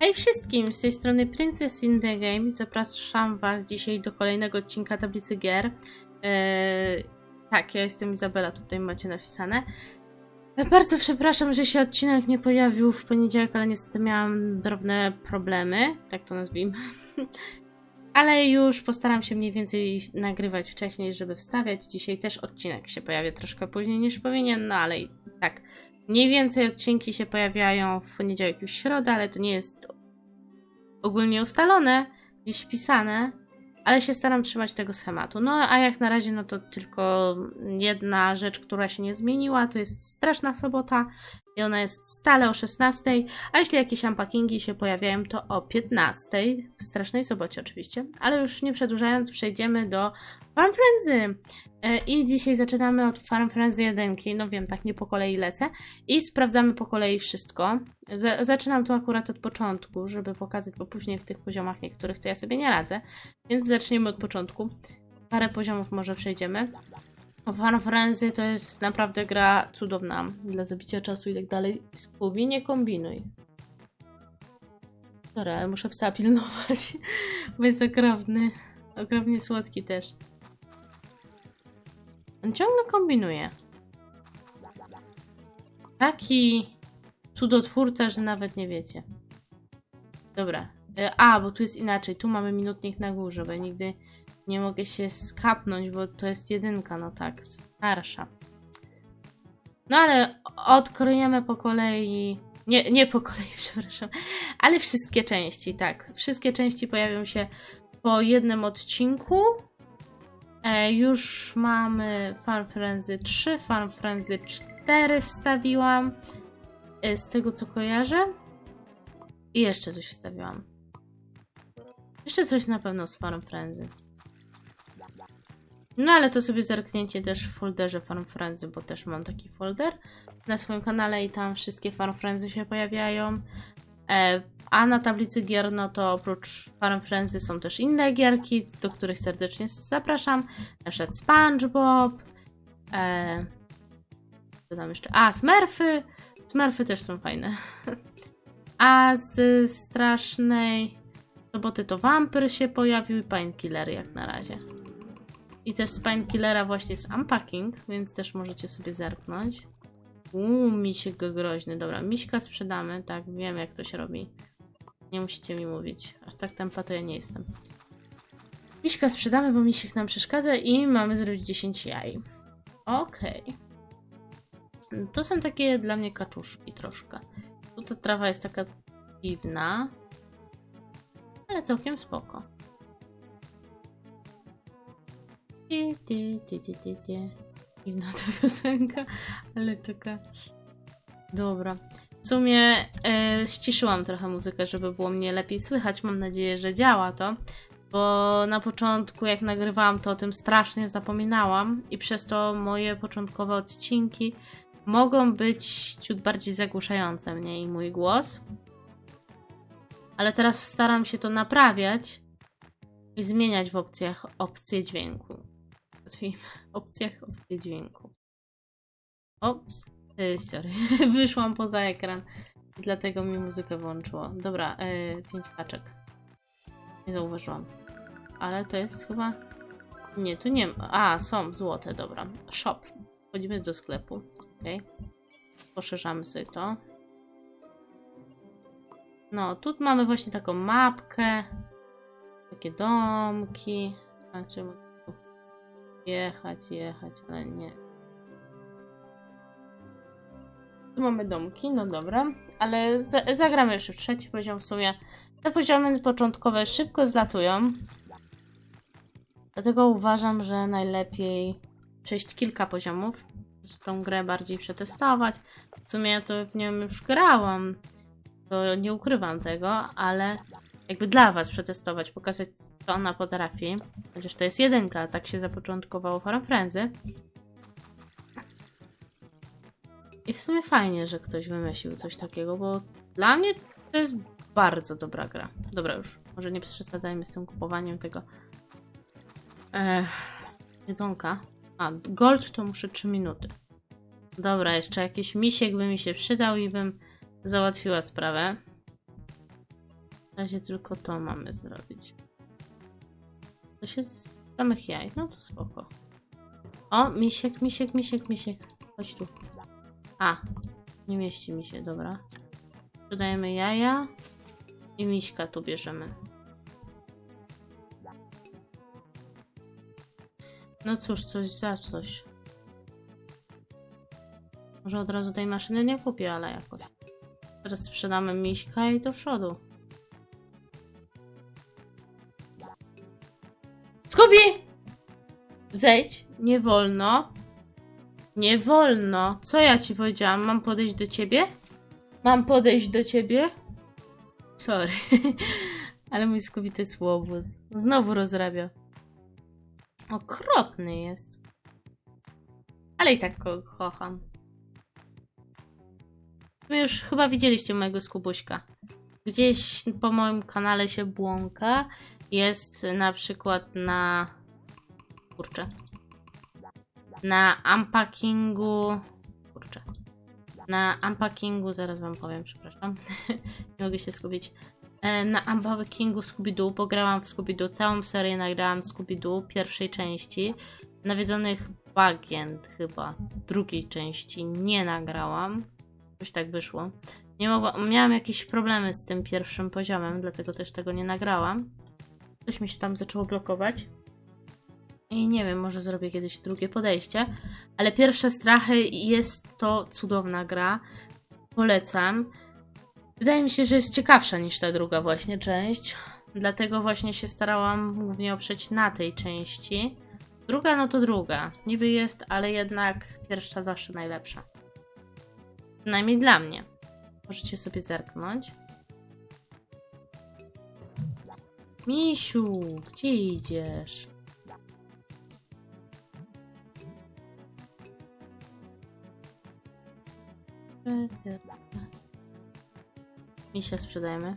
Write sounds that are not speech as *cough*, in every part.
Hej wszystkim, z tej strony Princess in the Game. Zapraszam Was dzisiaj do kolejnego odcinka tablicy gier. Eee, tak, ja jestem Izabela, tutaj macie napisane. E, Bardzo przepraszam, że się odcinek nie pojawił w poniedziałek, ale niestety miałam drobne problemy, tak to nazwijmy. *laughs* Ale już postaram się mniej więcej nagrywać wcześniej, żeby wstawiać. Dzisiaj też odcinek się pojawia troszkę później niż powinien, no ale i tak. Mniej więcej odcinki się pojawiają w poniedziałek już środę, ale to nie jest ogólnie ustalone, gdzieś wpisane, ale się staram trzymać tego schematu. No a jak na razie, no to tylko jedna rzecz, która się nie zmieniła, to jest Straszna Sobota i ona jest stale o 16, a jeśli jakieś unpackingi się pojawiają, to o 15, w Strasznej Sobocie oczywiście, ale już nie przedłużając, przejdziemy do Farm Frenzy. E, I dzisiaj zaczynamy od Farm Frenzy 1, no wiem, tak nie po kolei lecę i sprawdzamy po kolei wszystko. Zaczynam tu akurat od początku, żeby pokazać, bo później w tych poziomach niektórych to ja sobie nie radzę, więc zaczniemy od początku. Parę poziomów może przejdziemy. Farm Frenzy to jest naprawdę gra cudowna dla zabicia czasu i tak dalej. Skubi, nie kombinuj. Dobra, muszę psa pilnować, *laughs* bo jest okropny. Okropnie słodki też. On ciągle kombinuje. Taki cudotwórca, że nawet nie wiecie. Dobra. E, A, bo tu jest inaczej. Tu mamy minutnik na górze, bo ja nigdy nie mogę się skapnąć, bo to jest jedynka, no tak, starsza. No ale odkryjemy po kolei. Nie, nie po kolei, *laughs* przepraszam. Ale wszystkie części, tak. Wszystkie części pojawią się po jednym odcinku. E, już mamy Farm Frenzy 3, Farm Frenzy 4 wstawiłam. E, z tego co kojarzę. I jeszcze coś wstawiłam. Jeszcze coś na pewno z Farm Frenzy. No ale to sobie zerknięcie też w folderze Farm Frenzy, bo też mam taki folder na swoim kanale i tam wszystkie Farm Frenzy się pojawiają. E, a na tablicy gier, no to oprócz Farm Frenzy są też inne gierki, do których serdecznie zapraszam. Na przykład SpongeBob. E, co tam jeszcze? A, Smurfy. Smurfy też są fajne. *laughs* A z strasznej soboty to Vampyr się pojawił i Painkiller jak na razie. I też z Painkillera właśnie jest Unpacking, więc też możecie sobie zerknąć. Uuu, misiek groźny. Dobra, miśka sprzedamy, tak, wiem jak to się robi. Nie musicie mi mówić. Aż tak tempa to ja nie jestem. Miśka sprzedamy, bo misiek nam przeszkadza i mamy zrobić 10 jaj. Okej. To są takie dla mnie kaczuszki troszkę. Tu ta trawa jest taka dziwna, ale całkiem spoko. Dziwna ta piosenka, ale taka... Dobra. W sumie e, ściszyłam trochę muzykę, żeby było mnie lepiej słychać. Mam nadzieję, że działa to. Bo na początku, jak nagrywałam, to o tym strasznie zapominałam. I przez to moje początkowe odcinki mogą być ciut bardziej zagłuszające mnie i mój głos. Ale teraz staram się to naprawiać i zmieniać w opcjach opcje dźwięku. Nazwijmy *laughs* opcjach opcje dźwięku. Ops, yy, sorry, *laughs* wyszłam poza ekran dlatego mi muzykę włączyło. Dobra, yy, pięć paczek. Nie zauważyłam. Ale to jest chyba... Nie, tu nie ma. A, są złote, dobra. Shop. Wchodzimy do sklepu. Ok. Poszerzamy sobie to. No, tu mamy właśnie taką mapkę. Takie domki. Znaczy, jechać, jechać, ale nie. Tu mamy domki, no dobra. Ale za zagramy jeszcze trzeci poziom w sumie. Te poziomy początkowe szybko zlatują. Dlatego uważam, że najlepiej przejść kilka poziomów, tą grę bardziej przetestować. W sumie ja to w nią już grałam, to nie ukrywam tego, ale jakby dla was przetestować, pokazać co ona potrafi. Chociaż to jest jedynka, tak się zapoczątkowało Farm Frenzy. I w sumie fajnie, że ktoś wymyślił coś takiego, bo dla mnie to jest bardzo dobra gra. Dobra już, może nie przesadzajmy z tym kupowaniem tego Ech, jedzonka. A, gold to muszę 3 minuty. Dobra, jeszcze jakiś misiek by mi się przydał i bym załatwiła sprawę. W razie tylko to mamy zrobić. To się z samych jaj, no to spoko. O, misiek, misiek, misiek, misiek. Chodź tu. A, nie mieści mi się, dobra. Dodajemy jaja i miśka tu bierzemy. No cóż, coś za coś. Może od razu tej maszyny nie kupię, ale jakoś. Teraz sprzedamy miśka i do przodu. Zejdź, nie wolno. Nie wolno. Co ja ci powiedziałam? Mam podejść do ciebie? Mam podejść do ciebie? Sorry. *laughs* Ale mój Skubi to jest łobuz. Znowu rozrabia. Okropny jest. Ale i tak go kocham. Wy już chyba widzieliście mojego skubuśka. Gdzieś po moim kanale się błąka. Jest na przykład na... Kurczę. Na unpackingu... Kurczę. Na unpackingu, zaraz wam powiem, przepraszam. *laughs* Nie mogę się skupić. E, Na unpackingu Scooby-Doo, bo grałam w Scooby-Doo. Całą serię nagrałam Scooby-Doo pierwszej części. Nawiedzonych Bagient chyba drugiej części nie nagrałam. Jakoś tak wyszło. Nie mogłam, miałam jakieś problemy z tym pierwszym poziomem, dlatego też tego nie nagrałam. Coś mi się tam zaczęło blokować. I nie wiem, może zrobię kiedyś drugie podejście. Ale pierwsze strachy jest to cudowna gra. Polecam. Wydaje mi się, że jest ciekawsza niż ta druga właśnie część. Dlatego właśnie się starałam głównie oprzeć na tej części. Druga no to druga. Niby jest, ale jednak pierwsza zawsze najlepsza. Przynajmniej dla mnie. Możecie sobie zerknąć. Misiu, gdzie idziesz? Misia sprzedajemy.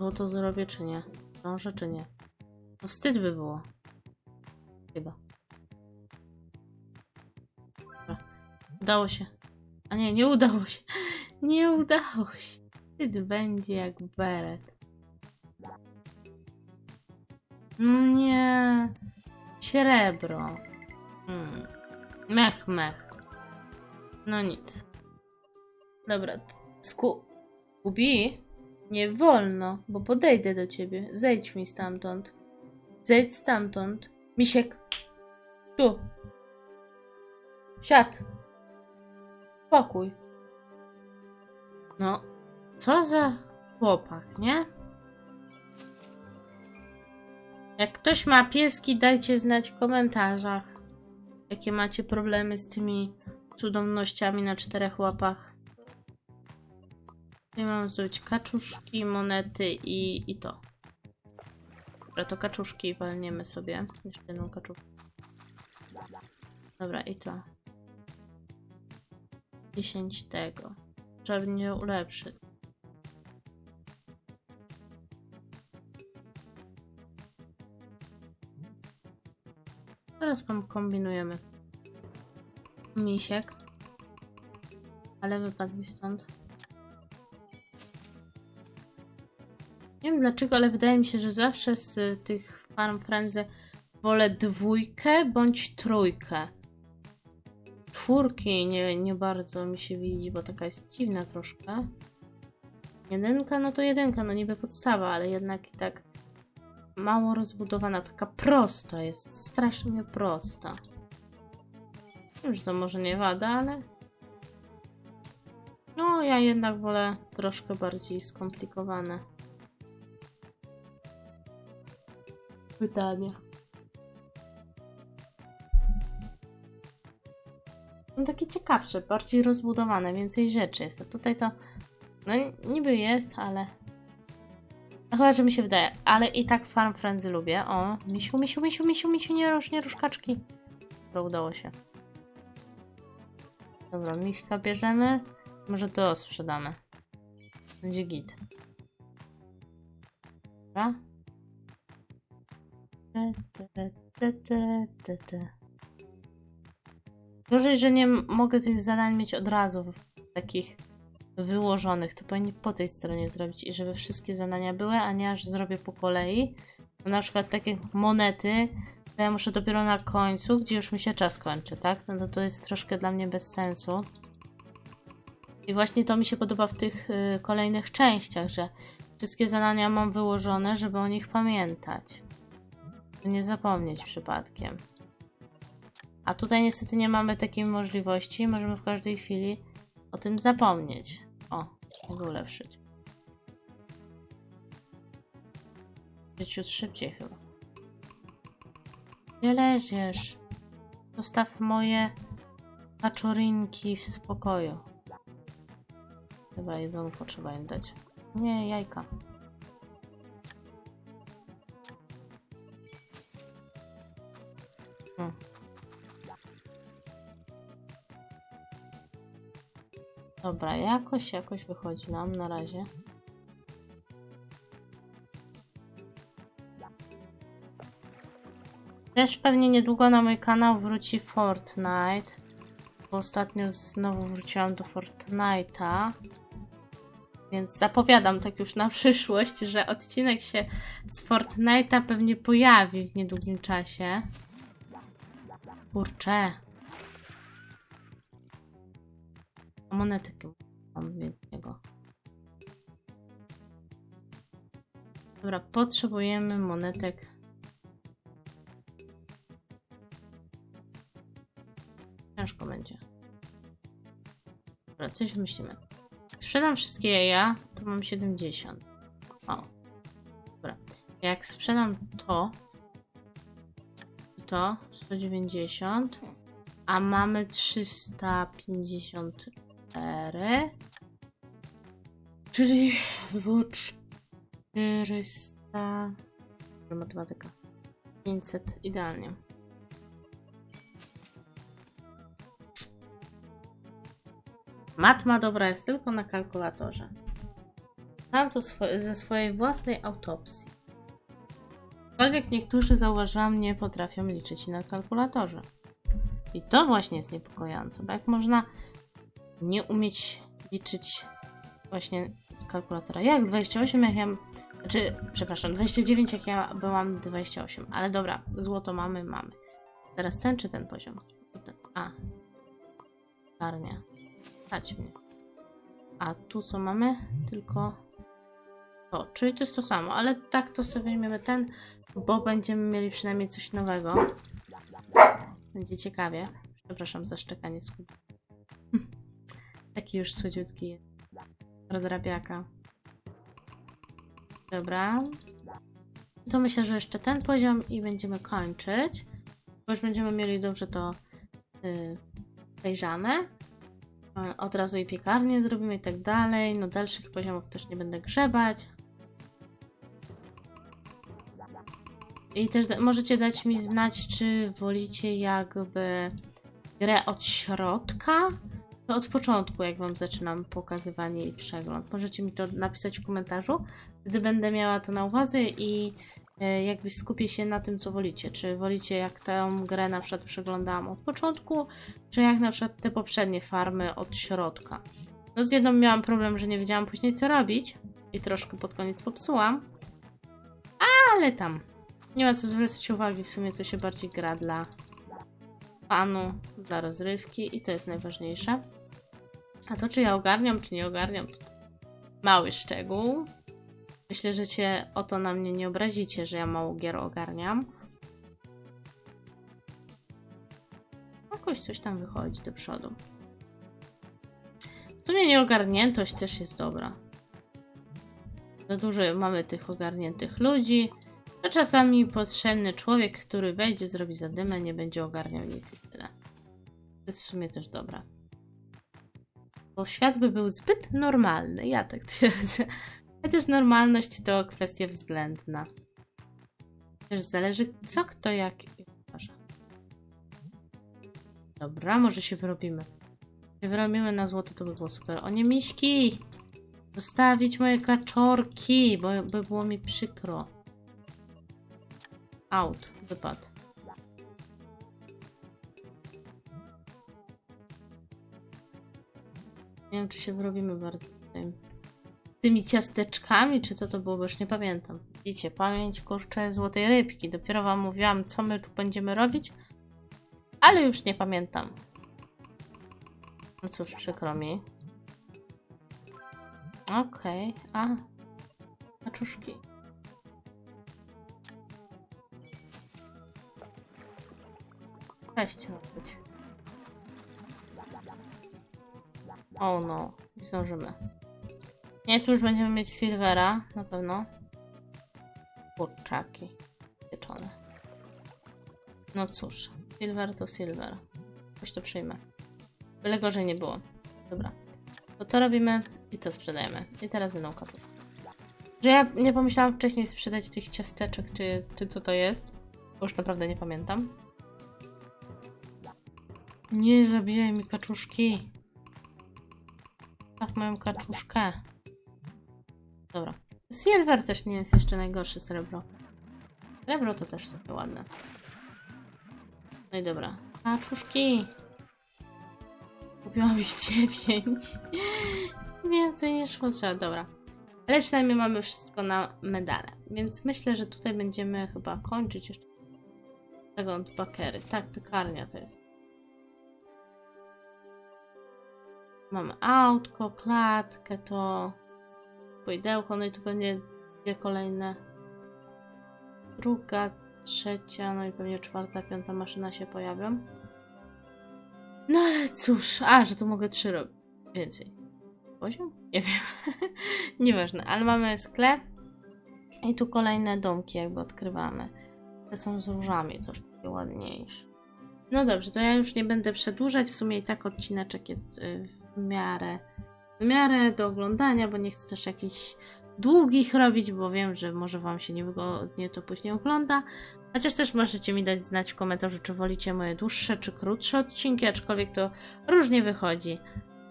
No to zrobię czy nie? Zdążę czy nie? No wstyd by było. Chyba. Udało się. A nie, nie udało się. *laughs* Nie udało się. Wstyd będzie jak beret. No nie. Srebro. Hmm. Mech, mech. No nic. Dobra. Sku... Ubi? Nie wolno, bo podejdę do ciebie. Zejdź mi stamtąd. Zejdź stamtąd. Misiek. Tu. Siad. Spokój. No, co za chłopak, nie? Jak ktoś ma pieski, dajcie znać w komentarzach, jakie macie problemy z tymi cudownościami na czterech łapach. Ja mam zrobić kaczuszki, monety i, i to. Dobra, to kaczuszki walniemy sobie. Jeszcze jedną kaczuszkę. Dobra, i to. 10 tego. Trzeba mnie ulepszyć. Teraz wam kombinujemy. Misiek. Ale wypadł mi stąd. Nie wiem dlaczego, ale wydaje mi się, że zawsze z tych Farm Friendsy wolę dwójkę bądź trójkę. Czwórki nie, nie bardzo mi się widzi, bo taka jest dziwna troszkę. Jedynka, no to jedynka, no niby podstawa, ale jednak i tak mało rozbudowana, taka prosta jest, strasznie prosta. Wiem, że to może nie wada, ale no ja jednak wolę troszkę bardziej skomplikowane. Pytania. Są takie ciekawsze, bardziej rozbudowane, więcej rzeczy jest. A tutaj to, no niby jest, ale... No chyba, że mi się wydaje, ale i tak Farm Friendsy lubię. O, misiu, misiu, misiu, misiu, misiu, nie rusz, nie rusz kaczki. To udało się. Dobra, miśka bierzemy. Może to sprzedamy. Będzie git. Dobra. Gorzej, że nie mogę tych zadań mieć od razu, takich wyłożonych, to powinni po tej stronie zrobić i żeby wszystkie zadania były, a nie aż zrobię po kolei. Na przykład takie monety, to ja muszę dopiero na końcu, gdzie już mi się czas kończy, tak? No to to jest troszkę dla mnie bez sensu. I właśnie to mi się podoba w tych y, kolejnych częściach, że wszystkie zadania mam wyłożone, żeby o nich pamiętać. Nie zapomnieć przypadkiem. A tutaj niestety nie mamy takiej możliwości. Możemy w każdej chwili o tym zapomnieć. O, mogę ulepszyć. Ciut szybciej chyba. Gdzie leziesz? Zostaw moje kaczorinki w spokoju. Chyba jedzonko trzeba im dać. Nie, jajka. Hmm. Dobra, jakoś, jakoś wychodzi nam na razie. Też pewnie niedługo na mój kanał wróci Fortnite. Bo ostatnio znowu wróciłam do Fortnite'a. Więc zapowiadam tak już na przyszłość, że odcinek się z Fortnite'a pewnie pojawi w niedługim czasie. Kurczę. A monetyki mam więc niego. Dobra, potrzebujemy monetek. Ciężko będzie. Dobra, coś wymyślimy. Sprzedam wszystkie jaja, to mam 70. O. Dobra. Jak sprzedam to, to 190, a mamy 354, czyli było 400, matematyka, 500, idealnie. Matma dobra jest tylko na kalkulatorze. Znam to ze swojej własnej autopsji. Aczkolwiek niektórzy zauważyłam, nie potrafią liczyć na kalkulatorze. I to właśnie jest niepokojące, bo jak można nie umieć liczyć właśnie z kalkulatora. Jak 28, jak ja. Znaczy, przepraszam, 29, jak ja byłam 28. Ale dobra, złoto mamy, mamy. Teraz ten czy ten poziom? A. Czarnia. A tu co mamy? Tylko to, czyli to jest to samo, ale tak to sobie weźmiemy ten, bo będziemy mieli przynajmniej coś nowego. Będzie ciekawie. Przepraszam za szczekanie z *laughs* Taki już słodziutki jest. Rozrabiaka. Dobra. To myślę, że jeszcze ten poziom i będziemy kończyć. Bo już będziemy mieli dobrze to yy. Od razu i piekarnię zrobimy i tak dalej. No dalszych poziomów też nie będę grzebać. I też możecie dać mi znać, czy wolicie jakby grę od środka, to od początku, jak wam zaczynam pokazywanie i przegląd. Możecie mi to napisać w komentarzu, gdy będę miała to na uwadze i e, jakby skupię się na tym, co wolicie. Czy wolicie, jak tę grę na przykład przeglądałam od początku, czy jak na przykład te poprzednie farmy od środka. No z jedną miałam problem, że nie wiedziałam później, co robić i troszkę pod koniec popsułam, ale tam nie ma co zwracać uwagi, w sumie to się bardziej gra dla panu, dla rozrywki i to jest najważniejsze. A to, czy ja ogarniam, czy nie ogarniam, to mały szczegół. Myślę, że cię o to na mnie nie obrazicie, że ja mało gier ogarniam. Jakoś coś tam wychodzi do przodu. W sumie nieogarniętość też jest dobra. Za dużo mamy tych ogarniętych ludzi. To czasami potrzebny człowiek, który wejdzie, zrobi zadymę, nie będzie ogarniał nic i tyle. To jest w sumie też dobre. Bo świat by był zbyt normalny, ja tak twierdzę. Chociaż normalność to kwestia względna. Też zależy, co kto jak. Dobra, może się wyrobimy. się wyrobimy na złoto, to by było super. O nie, miśki! Zostawić moje kaczorki, bo by było mi przykro. Out. Wypadł. Nie wiem, czy się wyrobimy bardzo tutaj. Tymi ciasteczkami, czy co to było, bo już nie pamiętam. Widzicie, pamięć kurczę złotej rybki. Dopiero wam mówiłam, co my tu będziemy robić, ale już nie pamiętam. No cóż, przykro mi. Okej, a. Kaczuszki. Cześć, być. O no, nie zdążymy. Nie, tu już będziemy mieć Silvera, na pewno. Kurczaki. Pieczone. No cóż, Silver to Silver. Coś to przyjmę. Byle gorzej nie było. Dobra. To to robimy i to sprzedajemy. I teraz będą kotów. Że ja nie pomyślałam wcześniej sprzedać tych ciasteczek, czy, czy co to jest. Bo już naprawdę nie pamiętam. Nie zabijaj mi kaczuszki. Tak, moją kaczuszkę. Dobra. Silver też nie jest jeszcze najgorszy srebro. Srebro to też sobie ładne. No i dobra. Kaczuszki. Kupiłam ich *laughs* 9. Więcej niż potrzeba. Dobra. Ale przynajmniej mamy wszystko na medale. Więc myślę, że tutaj będziemy chyba kończyć jeszcze. Przegląd bakery. Tak, piekarnia to jest. Mamy autko, klatkę, to pojdełko, no i tu będzie dwie kolejne. Druga, trzecia, no i pewnie czwarta, piąta maszyna się pojawią. No ale cóż, a, że tu mogę trzy robić. Więcej. Poziom? Nie wiem. *laughs* Nieważne, ale mamy sklep. I tu kolejne domki jakby odkrywamy. Te są z różami, coś takie ładniejsze. No dobrze, to ja już nie będę przedłużać. W sumie i tak odcineczek jest y, w miarę, w miarę do oglądania, bo nie chcę też jakichś długich robić, bo wiem, że może Wam się niewygodnie to później ogląda. Chociaż też możecie mi dać znać w komentarzu, czy wolicie moje dłuższe, czy krótsze odcinki, aczkolwiek to różnie wychodzi.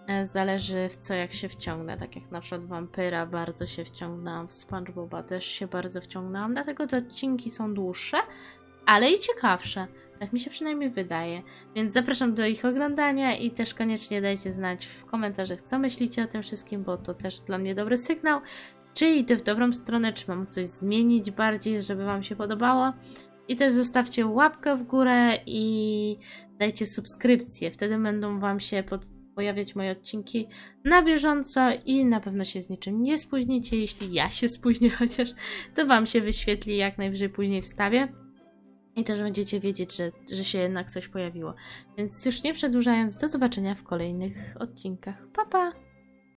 E, Zależy w co jak się wciągnę. Tak jak na przykład Vampyra bardzo się wciągnęłam, w SpongeBoba też się bardzo wciągnęłam, dlatego te odcinki są dłuższe, ale i ciekawsze. Tak mi się przynajmniej wydaje. Więc zapraszam do ich oglądania i też koniecznie dajcie znać w komentarzach, co myślicie o tym wszystkim, bo to też dla mnie dobry sygnał. Czy idę w dobrą stronę, czy mam coś zmienić bardziej, żeby Wam się podobało. I też zostawcie łapkę w górę i dajcie subskrypcję. Wtedy będą Wam się pod pojawiać moje odcinki na bieżąco i na pewno się z niczym nie spóźnicie. Jeśli ja się spóźnię *laughs* chociaż, to Wam się wyświetli jak najwyżej później wstawię. I też będziecie wiedzieć, że, że się jednak coś pojawiło. Więc już nie przedłużając, do zobaczenia w kolejnych odcinkach. Pa, pa!